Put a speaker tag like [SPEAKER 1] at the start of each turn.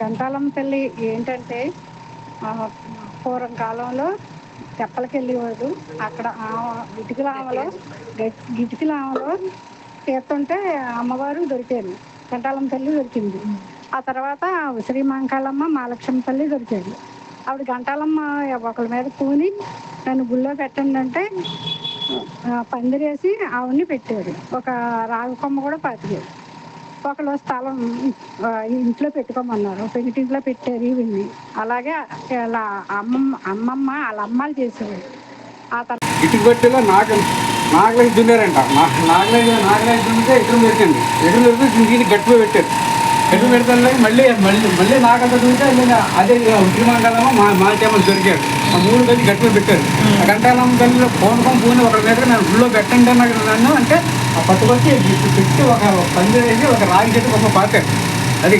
[SPEAKER 1] గంటాలమ్మ తల్లి ఏంటంటే పూర్వం కాలంలో తెప్పలకి వెళ్ళేవాడు అక్కడ గిటికిలామలో గిటికిలామలో తీరుతుంటే అమ్మవారు దొరికారు. గంటాలమ్మ తల్లి దొరికింది. ఆ తర్వాత శ్రీ మాంకాలమ్మ మహాలక్ష్మి తల్లి దొరికారు. ఆవిడ గంటాలమ్మ ఒకళ్ళ మీద పూని నన్ను గుళ్ళో పెట్టండి అంటే పందిరేసి ఆవిడ్ని పెట్టారు. ఒక రాగి కొమ్మ కూడా పాతికారు. ఒకళ్ళు స్థలం ఇంట్లో పెట్టుకోమన్నారు. పెంకిటింట్లో పెట్టారు ఇవన్నీ అలాగే ఇలా అమ్మమ్మ అమ్మమ్మ వాళ్ళ అమ్మాలు చేసేవారు ఆ తర్వాత
[SPEAKER 2] ఇటుకు బట్టిలో నాగ నాగలేసి దున్నారంట నా- నాగలేసి దున్నితే ఎదురు మెరికండి ఎదురు మెరికితే దీనికి గట్టిగా పెట్టారు. గట్టి పెడతాను మళ్ళీ మళ్ళీ మళ్ళీ నాగంత దున్నితే మళ్ళీ అదే ఉద్యమంగాలమో మా మా టేమలు దొరికారు. ఆ మూడు కలిసి గట్టిగా పెట్టారు. ఆ గంటాలం కలిసి పోనుకొని పూని ఒక మీద నేను గుళ్ళో పెట్టండి అన్నాడు నన్ను అంటే ఆ పట్టుకొచ్చి పెట్టి ఒక పందిరేసి ఒక రాగి చెట్టు ఒక పాతారు. అది.